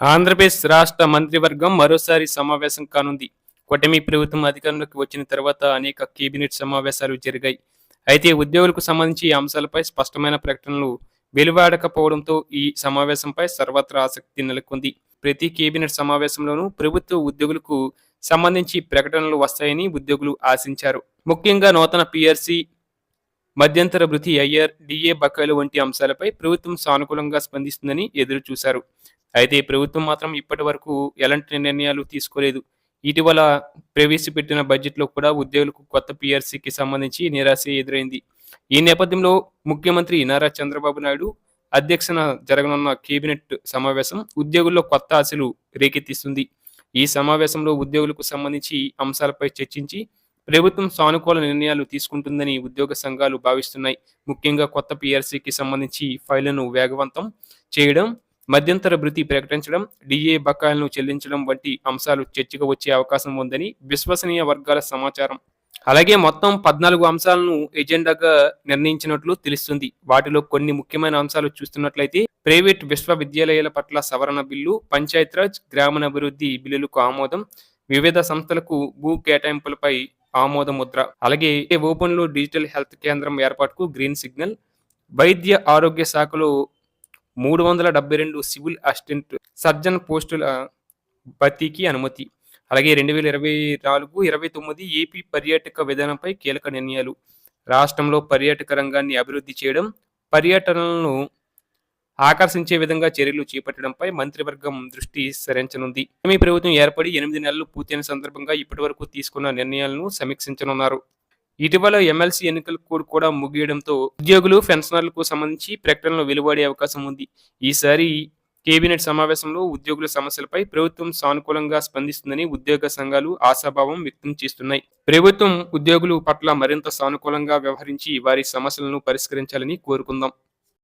ఆంధ్రప్రదేశ్ రాష్ట్ర మంత్రివర్గం మరోసారి సమావేశం కానుంది. కూటమి ప్రభుత్వం అధికారంలోకి వచ్చిన తర్వాత అనేక కేబినెట్ సమావేశాలు జరిగాయి. అయితే ఉద్యోగులకు సంబంధించి ఈ అంశాలపై స్పష్టమైన ప్రకటనలు వెలువాడకపోవడంతో ఈ సమావేశంపై సర్వత్రా ఆసక్తి నెలకొంది. ప్రతి కేబినెట్ సమావేశంలోనూ ప్రభుత్వ ఉద్యోగులకు సంబంధించి ప్రకటనలు వస్తాయని ఉద్యోగులు ఆశించారు. ముఖ్యంగా నూతన పిఆర్సి మధ్యంతర భృతి ఐఆర్ డిఏ బకాయిలు వంటి అంశాలపై ప్రభుత్వం సానుకూలంగా స్పందిస్తుందని ఎదురు చూశారు అయితే ప్రభుత్వం మాత్రం ఇప్పటి వరకు ఎలాంటి నిర్ణయాలు తీసుకోలేదు. ఇటీవల ప్రవేశపెట్టిన బడ్జెట్లో కూడా ఉద్యోగులకు కొత్త పిఆర్సీకి సంబంధించి నిరాశ ఎదురైంది. ఈ నేపథ్యంలో ముఖ్యమంత్రి నారా చంద్రబాబు నాయుడు అధ్యక్షన జరగనున్న కేబినెట్ సమావేశం ఉద్యోగుల్లో కొత్త ఆశలు రేకెత్తిస్తుంది. ఈ సమావేశంలో ఉద్యోగులకు సంబంధించి అంశాలపై చర్చించి ప్రభుత్వం సానుకూల నిర్ణయాలు తీసుకుంటుందని ఉద్యోగ సంఘాలు భావిస్తున్నాయి. ముఖ్యంగా కొత్త పిఆర్సీకి సంబంధించి ఫైళ్ళను వేగవంతం చేయడం మధ్యంతర భృతి ప్రకటించడం డిఏ బకాయిలను చెల్లించడం వంటి అంశాలు చర్చకు వచ్చే అవకాశం ఉందని విశ్వసనీయ వర్గాల సమాచారం. అలాగే మొత్తం పద్నాలుగు అంశాలను ఎజెండాగా నిర్ణయించినట్లు తెలుస్తుంది. వాటిలో కొన్ని ముఖ్యమైన అంశాలు చూస్తున్నట్లయితే ప్రైవేట్ విశ్వవిద్యాలయాల పట్ల సవరణ బిల్లు పంచాయతీరాజ్ గ్రామీణాభివృద్ధి బిల్లులకు ఆమోదం వివిధ సంస్థలకు భూ కేటాయింపులపై ఆమోద ముద్ర. అలాగే ఓపెన్లో డిజిటల్ హెల్త్ కేంద్రం ఏర్పాటుకు గ్రీన్ సిగ్నల్ వైద్య ఆరోగ్య శాఖలో మూడు వందల డెబ్బై రెండు సివిల్ అసిస్టెంట్ సర్జన్ పోస్టుల భర్తీకి అనుమతి. అలాగే రెండు వేల ఇరవై నాలుగు ఇరవై తొమ్మిది ఏపీ పర్యాటక విధానంపై కీలక నిర్ణయాలు. రాష్ట్రంలో పర్యాటక రంగాన్ని అభివృద్ధి చేయడం పర్యటనలను ఆకర్షించే విధంగా చర్యలు చేపట్టడంపై మంత్రివర్గం దృష్టి సరించనుంది. మీ ప్రభుత్వం ఏర్పడి ఎనిమిది నెలలు పూర్తయిన సందర్భంగా ఇప్పటి వరకు తీసుకున్న నిర్ణయాలను సమీక్షించనున్నారు. ఇటీవల ఎమ్మెల్సీ ఎన్నికలు కోడ్ కూడా ముగియడంతో ఉద్యోగులు పెన్షనర్లకు సంబంధించి ప్రకటనలు వెలువడే అవకాశం ఉంది. ఈసారి కేబినెట్ సమావేశంలో ఉద్యోగుల సమస్యలపై ప్రభుత్వం సానుకూలంగా స్పందిస్తుందని ఉద్యోగ సంఘాలు ఆశాభావం వ్యక్తం చేస్తున్నాయి. ప్రభుత్వం ఉద్యోగులు పట్ల మరింత సానుకూలంగా వ్యవహరించి వారి సమస్యలను పరిష్కరించాలని కోరుకుందాం.